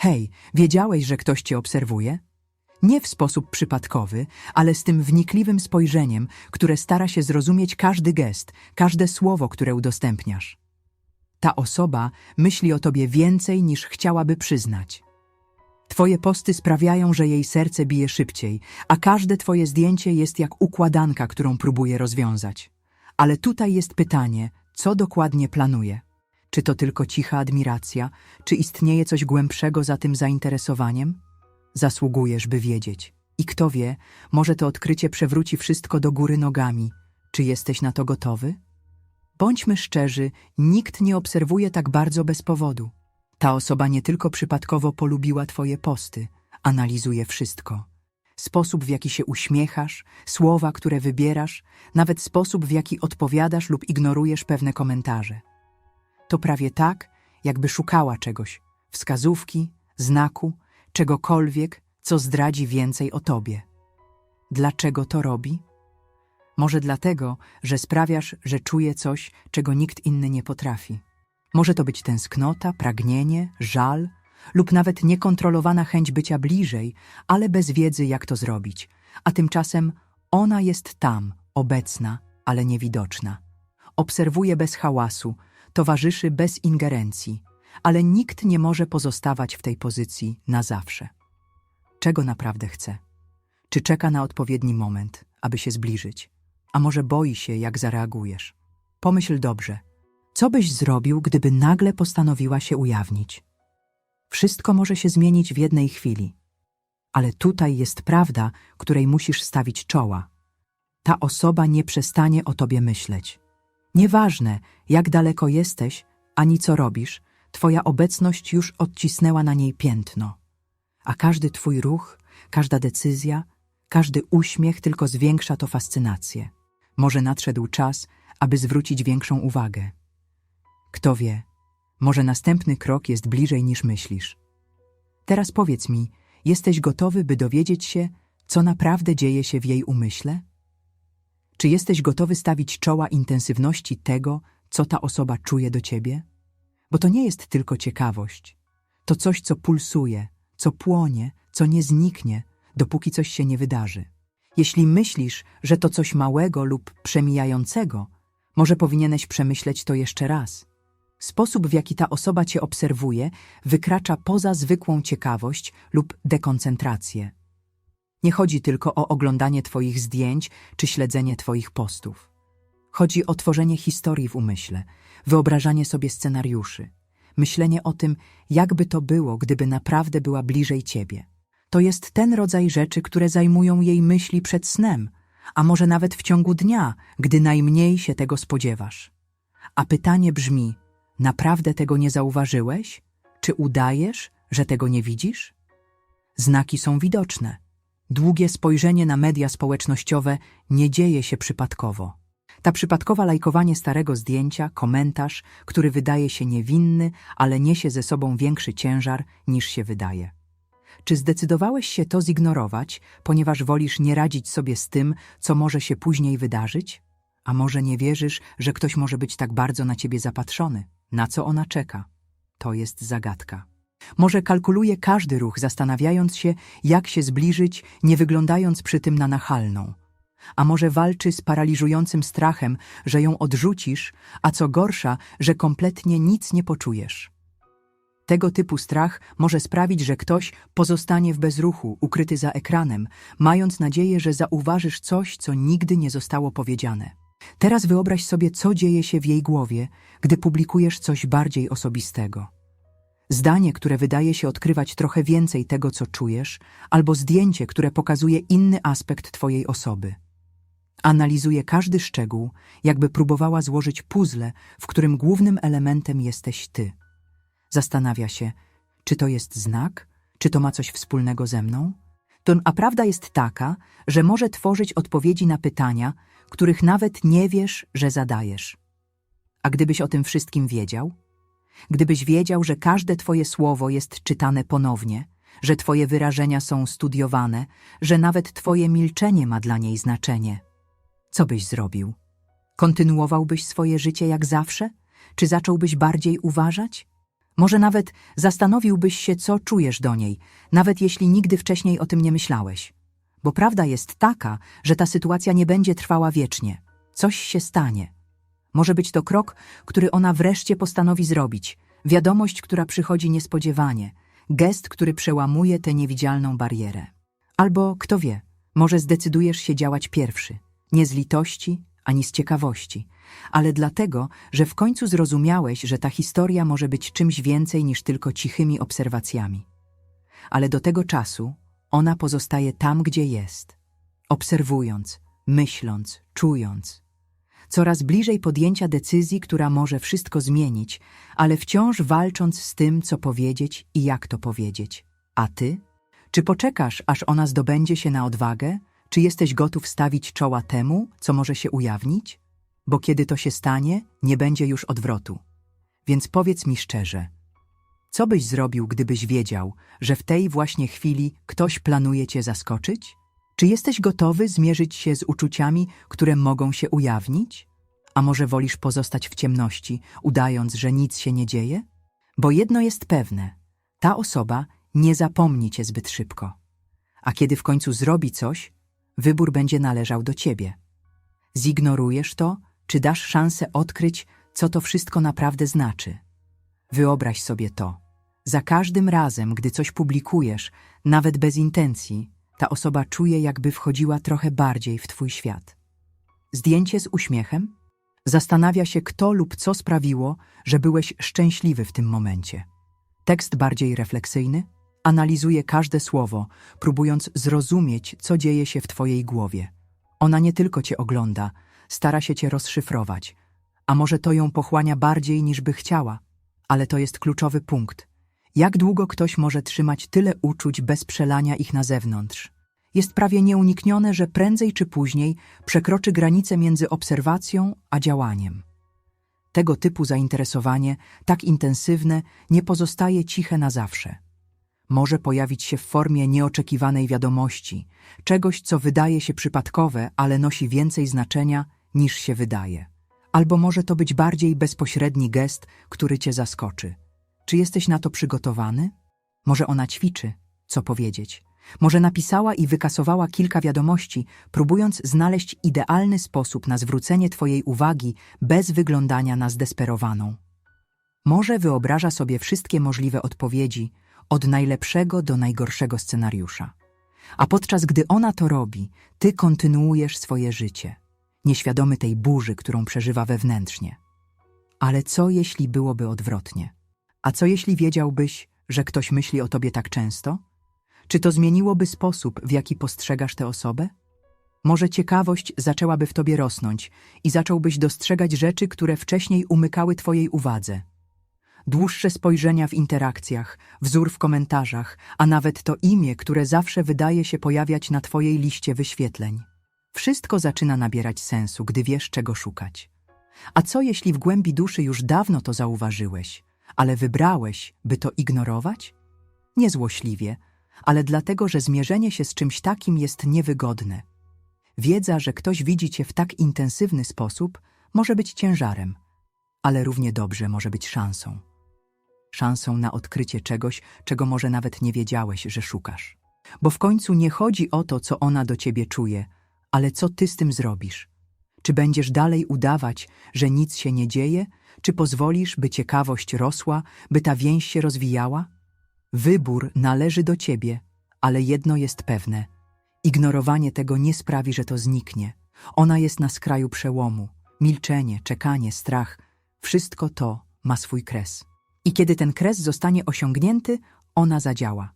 Hej, wiedziałeś, że ktoś cię obserwuje? Nie w sposób przypadkowy, ale z tym wnikliwym spojrzeniem, które stara się zrozumieć każdy gest, każde słowo, które udostępniasz. Ta osoba myśli o tobie więcej niż chciałaby przyznać. Twoje posty sprawiają, że jej serce bije szybciej, a każde twoje zdjęcie jest jak układanka, którą próbuje rozwiązać. Ale tutaj jest pytanie, co dokładnie planuje? Czy to tylko cicha admiracja, czy istnieje coś głębszego za tym zainteresowaniem? Zasługujesz, by wiedzieć. I kto wie, może to odkrycie przewróci wszystko do góry nogami. Czy jesteś na to gotowy? Bądźmy szczerzy, nikt nie obserwuje tak bardzo bez powodu. Ta osoba nie tylko przypadkowo polubiła twoje posty, analizuje wszystko. Sposób, w jaki się uśmiechasz, słowa, które wybierasz, nawet sposób, w jaki odpowiadasz lub ignorujesz pewne komentarze. To prawie tak, jakby szukała czegoś, wskazówki, znaku, czegokolwiek, co zdradzi więcej o tobie. Dlaczego to robi? Może dlatego, że sprawiasz, że czuje coś, czego nikt inny nie potrafi. Może to być tęsknota, pragnienie, żal lub nawet niekontrolowana chęć bycia bliżej, ale bez wiedzy, jak to zrobić. A tymczasem ona jest tam, obecna, ale niewidoczna. Obserwuje bez hałasu, towarzyszy bez ingerencji, ale nikt nie może pozostawać w tej pozycji na zawsze. Czego naprawdę chce? Czy czeka na odpowiedni moment, aby się zbliżyć? A może boi się, jak zareagujesz? Pomyśl dobrze. Co byś zrobił, gdyby nagle postanowiła się ujawnić? Wszystko może się zmienić w jednej chwili. Ale tutaj jest prawda, której musisz stawić czoła. Ta osoba nie przestanie o tobie myśleć. Nieważne, jak daleko jesteś, ani co robisz, twoja obecność już odcisnęła na niej piętno. A każdy twój ruch, każda decyzja, każdy uśmiech tylko zwiększa to fascynację. Może nadszedł czas, aby zwrócić większą uwagę. Kto wie, może następny krok jest bliżej niż myślisz. Teraz powiedz mi, jesteś gotowy, by dowiedzieć się, co naprawdę dzieje się w jej umyśle? Czy jesteś gotowy stawić czoła intensywności tego, co ta osoba czuje do ciebie? Bo to nie jest tylko ciekawość. To coś, co pulsuje, co płonie, co nie zniknie, dopóki coś się nie wydarzy. Jeśli myślisz, że to coś małego lub przemijającego, może powinieneś przemyśleć to jeszcze raz. Sposób, w jaki ta osoba cię obserwuje, wykracza poza zwykłą ciekawość lub dekoncentrację. Nie chodzi tylko o oglądanie Twoich zdjęć czy śledzenie Twoich postów. Chodzi o tworzenie historii w umyśle, wyobrażanie sobie scenariuszy, myślenie o tym, jakby to było, gdyby naprawdę była bliżej Ciebie. To jest ten rodzaj rzeczy, które zajmują jej myśli przed snem, a może nawet w ciągu dnia, gdy najmniej się tego spodziewasz. A pytanie brzmi: naprawdę tego nie zauważyłeś? Czy udajesz, że tego nie widzisz? Znaki są widoczne. Długie spojrzenie na media społecznościowe nie dzieje się przypadkowo. Ta przypadkowa lajkowanie starego zdjęcia, komentarz, który wydaje się niewinny, ale niesie ze sobą większy ciężar niż się wydaje. Czy zdecydowałeś się to zignorować, ponieważ wolisz nie radzić sobie z tym, co może się później wydarzyć? A może nie wierzysz, że ktoś może być tak bardzo na ciebie zapatrzony? Na co ona czeka? To jest zagadka. Może kalkuluje każdy ruch, zastanawiając się, jak się zbliżyć, nie wyglądając przy tym na nachalną. A może walczy z paraliżującym strachem, że ją odrzucisz, a co gorsza, że kompletnie nic nie poczujesz. Tego typu strach może sprawić, że ktoś pozostanie w bezruchu, ukryty za ekranem, mając nadzieję, że zauważysz coś, co nigdy nie zostało powiedziane. Teraz wyobraź sobie, co dzieje się w jej głowie, gdy publikujesz coś bardziej osobistego. Zdanie, które wydaje się odkrywać trochę więcej tego, co czujesz, albo zdjęcie, które pokazuje inny aspekt Twojej osoby. Analizuje każdy szczegół, jakby próbowała złożyć puzzle, w którym głównym elementem jesteś Ty. Zastanawia się, czy to jest znak, czy to ma coś wspólnego ze mną? To, a prawda jest taka, że może tworzyć odpowiedzi na pytania, których nawet nie wiesz, że zadajesz. A gdybyś o tym wszystkim wiedział? Gdybyś wiedział, że każde Twoje słowo jest czytane ponownie, że Twoje wyrażenia są studiowane, że nawet Twoje milczenie ma dla niej znaczenie. Co byś zrobił? Kontynuowałbyś swoje życie jak zawsze? Czy zacząłbyś bardziej uważać? Może nawet zastanowiłbyś się, co czujesz do niej, nawet jeśli nigdy wcześniej o tym nie myślałeś. Bo prawda jest taka, że ta sytuacja nie będzie trwała wiecznie. Coś się stanie. Może być to krok, który ona wreszcie postanowi zrobić, wiadomość, która przychodzi niespodziewanie, gest, który przełamuje tę niewidzialną barierę. Albo, kto wie, może zdecydujesz się działać pierwszy, nie z litości ani z ciekawości, ale dlatego, że w końcu zrozumiałeś, że ta historia może być czymś więcej niż tylko cichymi obserwacjami. Ale do tego czasu ona pozostaje tam, gdzie jest, obserwując, myśląc, czując. Coraz bliżej podjęcia decyzji, która może wszystko zmienić, ale wciąż walcząc z tym, co powiedzieć i jak to powiedzieć. A ty? Czy poczekasz, aż ona zdobędzie się na odwagę? Czy jesteś gotów stawić czoła temu, co może się ujawnić? Bo kiedy to się stanie, nie będzie już odwrotu. Więc powiedz mi szczerze, co byś zrobił, gdybyś wiedział, że w tej właśnie chwili ktoś planuje cię zaskoczyć? Czy jesteś gotowy zmierzyć się z uczuciami, które mogą się ujawnić? A może wolisz pozostać w ciemności, udając, że nic się nie dzieje? Bo jedno jest pewne: ta osoba nie zapomni cię zbyt szybko. A kiedy w końcu zrobi coś, wybór będzie należał do ciebie. Zignorujesz to, czy dasz szansę odkryć, co to wszystko naprawdę znaczy? Wyobraź sobie to. Za każdym razem, gdy coś publikujesz, nawet bez intencji, ta osoba czuje, jakby wchodziła trochę bardziej w twój świat. Zdjęcie z uśmiechem? Zastanawia się, kto lub co sprawiło, że byłeś szczęśliwy w tym momencie. Tekst bardziej refleksyjny? Analizuje każde słowo, próbując zrozumieć, co dzieje się w twojej głowie. Ona nie tylko cię ogląda, stara się cię rozszyfrować. A może to ją pochłania bardziej niż by chciała? Ale to jest kluczowy punkt. Jak długo ktoś może trzymać tyle uczuć bez przelania ich na zewnątrz? Jest prawie nieuniknione, że prędzej czy później przekroczy granicę między obserwacją a działaniem. Tego typu zainteresowanie, tak intensywne, nie pozostaje ciche na zawsze. Może pojawić się w formie nieoczekiwanej wiadomości, czegoś, co wydaje się przypadkowe, ale nosi więcej znaczenia niż się wydaje. Albo może to być bardziej bezpośredni gest, który cię zaskoczy. Czy jesteś na to przygotowany? Może ona ćwiczy, co powiedzieć. Może napisała i wykasowała kilka wiadomości, próbując znaleźć idealny sposób na zwrócenie twojej uwagi bez wyglądania na zdesperowaną. Może wyobraża sobie wszystkie możliwe odpowiedzi, od najlepszego do najgorszego scenariusza. A podczas gdy ona to robi, ty kontynuujesz swoje życie, nieświadomy tej burzy, którą przeżywa wewnętrznie. Ale co jeśli byłoby odwrotnie? A co jeśli wiedziałbyś, że ktoś myśli o tobie tak często? Czy to zmieniłoby sposób, w jaki postrzegasz tę osobę? Może ciekawość zaczęłaby w tobie rosnąć i zacząłbyś dostrzegać rzeczy, które wcześniej umykały twojej uwadze. Dłuższe spojrzenia w interakcjach, wzór w komentarzach, a nawet to imię, które zawsze wydaje się pojawiać na twojej liście wyświetleń. Wszystko zaczyna nabierać sensu, gdy wiesz, czego szukać. A co jeśli w głębi duszy już dawno to zauważyłeś, ale wybrałeś, by to ignorować? Niezłośliwie, ale dlatego, że zmierzenie się z czymś takim jest niewygodne. Wiedza, że ktoś widzi cię w tak intensywny sposób, może być ciężarem, ale równie dobrze może być szansą. Szansą na odkrycie czegoś, czego może nawet nie wiedziałeś, że szukasz. Bo w końcu nie chodzi o to, co ona do ciebie czuje, ale co ty z tym zrobisz. Czy będziesz dalej udawać, że nic się nie dzieje, czy pozwolisz, by ciekawość rosła, by ta więź się rozwijała? Wybór należy do ciebie, ale jedno jest pewne. Ignorowanie tego nie sprawi, że to zniknie. Ona jest na skraju przełomu. Milczenie, czekanie, strach wszystko to ma swój kres. I kiedy ten kres zostanie osiągnięty, ona zadziała.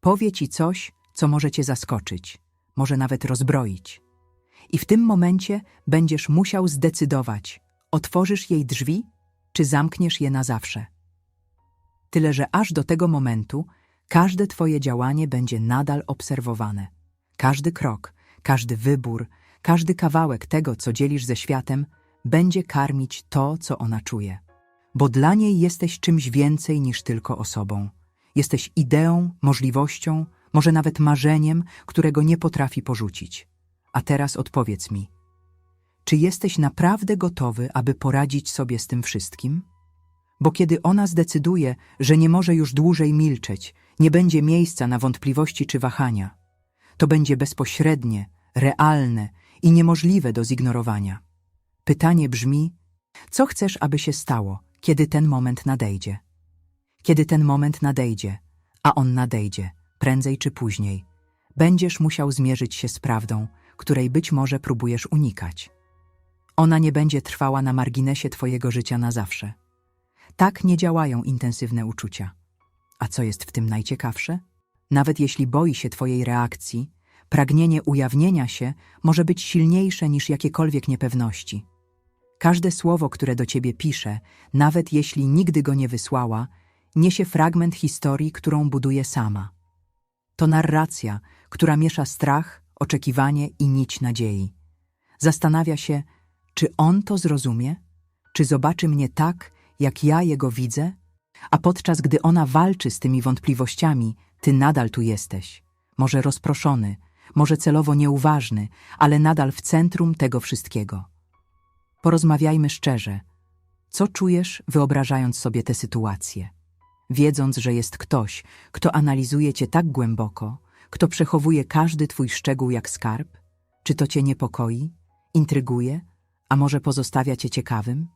Powie ci coś, co może cię zaskoczyć, może nawet rozbroić. I w tym momencie będziesz musiał zdecydować, otworzysz jej drzwi, czy zamkniesz je na zawsze. Tyle, że aż do tego momentu każde twoje działanie będzie nadal obserwowane. Każdy krok, każdy wybór, każdy kawałek tego, co dzielisz ze światem, będzie karmić to, co ona czuje. Bo dla niej jesteś czymś więcej niż tylko osobą. Jesteś ideą, możliwością, może nawet marzeniem, którego nie potrafi porzucić. A teraz odpowiedz mi, czy jesteś naprawdę gotowy, aby poradzić sobie z tym wszystkim? Bo kiedy ona zdecyduje, że nie może już dłużej milczeć, nie będzie miejsca na wątpliwości czy wahania. To będzie bezpośrednie, realne i niemożliwe do zignorowania. Pytanie brzmi: co chcesz, aby się stało, kiedy ten moment nadejdzie? Kiedy ten moment nadejdzie, a on nadejdzie, prędzej czy później, będziesz musiał zmierzyć się z prawdą, której być może próbujesz unikać. Ona nie będzie trwała na marginesie Twojego życia na zawsze. Tak nie działają intensywne uczucia. A co jest w tym najciekawsze? Nawet jeśli boi się Twojej reakcji, pragnienie ujawnienia się może być silniejsze niż jakiekolwiek niepewności. Każde słowo, które do Ciebie pisze, nawet jeśli nigdy go nie wysłała, niesie fragment historii, którą buduje sama. To narracja, która miesza strach, oczekiwanie i nić nadziei. Zastanawia się, czy on to zrozumie? Czy zobaczy mnie tak, jak ja jego widzę? A podczas gdy ona walczy z tymi wątpliwościami, ty nadal tu jesteś. Może rozproszony, może celowo nieuważny, ale nadal w centrum tego wszystkiego. Porozmawiajmy szczerze. Co czujesz, wyobrażając sobie tę sytuację? Wiedząc, że jest ktoś, kto analizuje cię tak głęboko, kto przechowuje każdy twój szczegół jak skarb? Czy to cię niepokoi, intryguje, a może pozostawia cię ciekawym?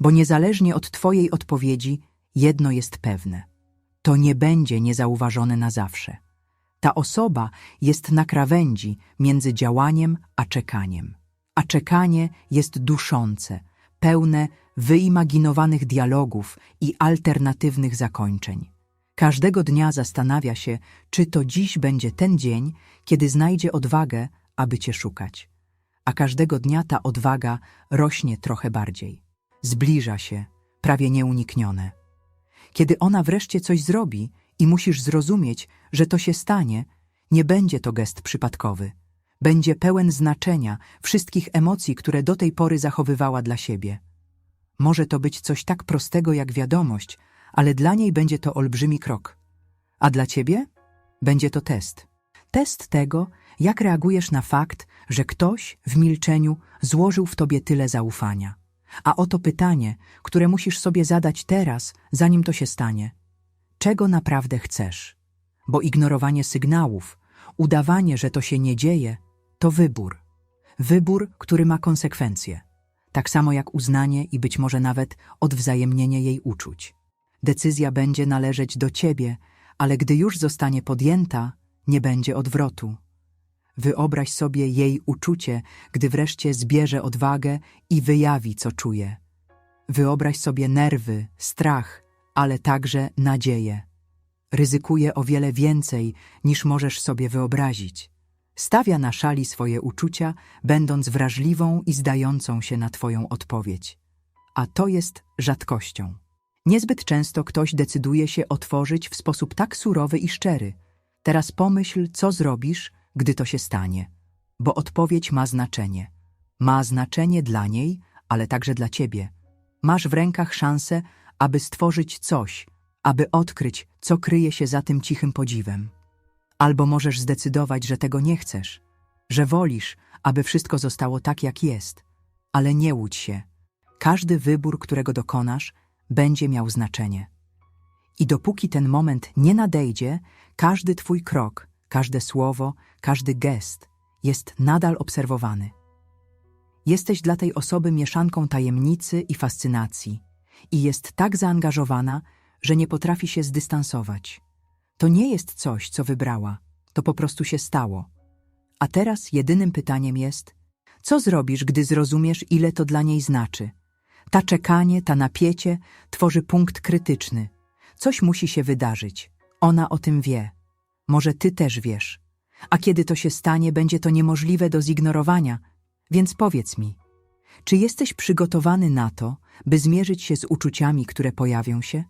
Bo niezależnie od twojej odpowiedzi, jedno jest pewne. To nie będzie niezauważone na zawsze. Ta osoba jest na krawędzi między działaniem a czekaniem. A czekanie jest duszące, pełne wyimaginowanych dialogów i alternatywnych zakończeń. Każdego dnia zastanawia się, czy to dziś będzie ten dzień, kiedy znajdzie odwagę, aby cię szukać. A każdego dnia ta odwaga rośnie trochę bardziej. Zbliża się, prawie nieuniknione. Kiedy ona wreszcie coś zrobi i musisz zrozumieć, że to się stanie, nie będzie to gest przypadkowy. Będzie pełen znaczenia wszystkich emocji, które do tej pory zachowywała dla siebie. Może to być coś tak prostego jak wiadomość, ale dla niej będzie to olbrzymi krok. A dla ciebie? Będzie to test. Test tego, jak reagujesz na fakt, że ktoś w milczeniu złożył w tobie tyle zaufania. A oto pytanie, które musisz sobie zadać teraz, zanim to się stanie. Czego naprawdę chcesz? Bo ignorowanie sygnałów, udawanie, że to się nie dzieje, to wybór. Wybór, który ma konsekwencje. Tak samo jak uznanie i być może nawet odwzajemnienie jej uczuć. Decyzja będzie należeć do ciebie, ale gdy już zostanie podjęta, nie będzie odwrotu. Wyobraź sobie jej uczucie, gdy wreszcie zbierze odwagę i wyjawi, co czuje. Wyobraź sobie nerwy, strach, ale także nadzieję. Ryzykuje o wiele więcej, niż możesz sobie wyobrazić. Stawia na szali swoje uczucia, będąc wrażliwą i zdającą się na Twoją odpowiedź. A to jest rzadkością. Niezbyt często ktoś decyduje się otworzyć w sposób tak surowy i szczery. Teraz pomyśl, co zrobisz, gdy to się stanie. Bo odpowiedź ma znaczenie. Ma znaczenie dla niej, ale także dla ciebie. Masz w rękach szansę, aby stworzyć coś, aby odkryć, co kryje się za tym cichym podziwem. Albo możesz zdecydować, że tego nie chcesz, że wolisz, aby wszystko zostało tak, jak jest. Ale nie łudź się. Każdy wybór, którego dokonasz, będzie miał znaczenie. I dopóki ten moment nie nadejdzie, każdy Twój krok, każde słowo, każdy gest jest nadal obserwowany. Jesteś dla tej osoby mieszanką tajemnicy i fascynacji i jest tak zaangażowana, że nie potrafi się zdystansować. To nie jest coś, co wybrała, to po prostu się stało. A teraz jedynym pytaniem jest, co zrobisz, gdy zrozumiesz, ile to dla niej znaczy? Ta czekanie, ta napiecie tworzy punkt krytyczny. Coś musi się wydarzyć. Ona o tym wie. Może ty też wiesz. A kiedy to się stanie, będzie to niemożliwe do zignorowania. Więc powiedz mi, czy jesteś przygotowany na to, by zmierzyć się z uczuciami, które pojawią się?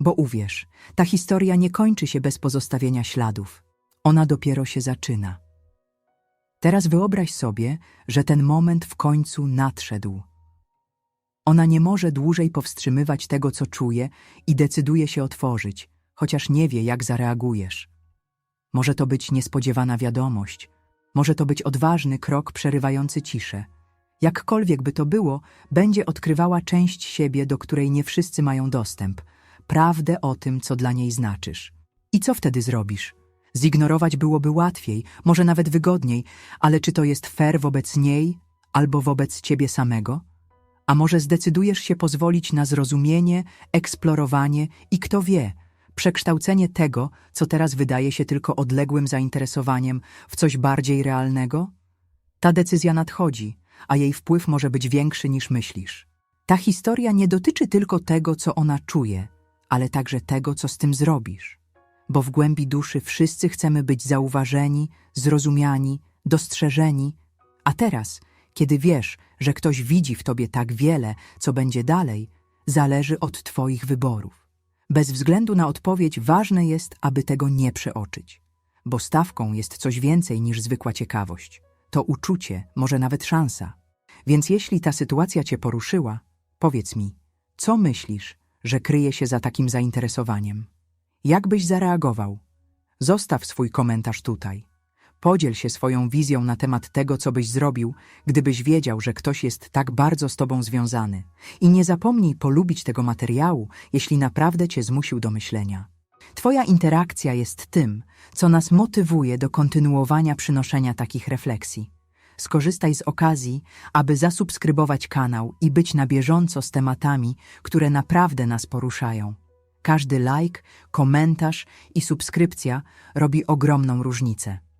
Bo uwierz, ta historia nie kończy się bez pozostawienia śladów. Ona dopiero się zaczyna. Teraz wyobraź sobie, że ten moment w końcu nadszedł. Ona nie może dłużej powstrzymywać tego, co czuje i decyduje się otworzyć, chociaż nie wie, jak zareagujesz. Może to być niespodziewana wiadomość, może to być odważny krok przerywający ciszę, Jakkolwiek by to było, będzie odkrywała część siebie, do której nie wszyscy mają dostęp, prawdę o tym, co dla niej znaczysz. I co wtedy zrobisz? Zignorować byłoby łatwiej, może nawet wygodniej, ale czy to jest fair wobec niej albo wobec ciebie samego? A może zdecydujesz się pozwolić na zrozumienie, eksplorowanie i kto wie, przekształcenie tego, co teraz wydaje się tylko odległym zainteresowaniem, w coś bardziej realnego? Ta decyzja nadchodzi, a jej wpływ może być większy niż myślisz. Ta historia nie dotyczy tylko tego, co ona czuje, ale także tego, co z tym zrobisz. Bo w głębi duszy wszyscy chcemy być zauważeni, zrozumiani, dostrzeżeni, a teraz, kiedy wiesz, że ktoś widzi w tobie tak wiele, co będzie dalej, zależy od twoich wyborów. Bez względu na odpowiedź ważne jest, aby tego nie przeoczyć, bo stawką jest coś więcej niż zwykła ciekawość. To uczucie, może nawet szansa. Więc jeśli ta sytuacja cię poruszyła, powiedz mi, co myślisz, że kryje się za takim zainteresowaniem? Jak byś zareagował? Zostaw swój komentarz tutaj. Podziel się swoją wizją na temat tego, co byś zrobił, gdybyś wiedział, że ktoś jest tak bardzo z tobą związany. I nie zapomnij polubić tego materiału, jeśli naprawdę cię zmusił do myślenia. Twoja interakcja jest tym, co nas motywuje do kontynuowania przynoszenia takich refleksji. Skorzystaj z okazji, aby zasubskrybować kanał i być na bieżąco z tematami, które naprawdę nas poruszają. Każdy like, komentarz i subskrypcja robi ogromną różnicę.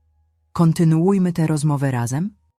Kontynuujmy tę rozmowę razem?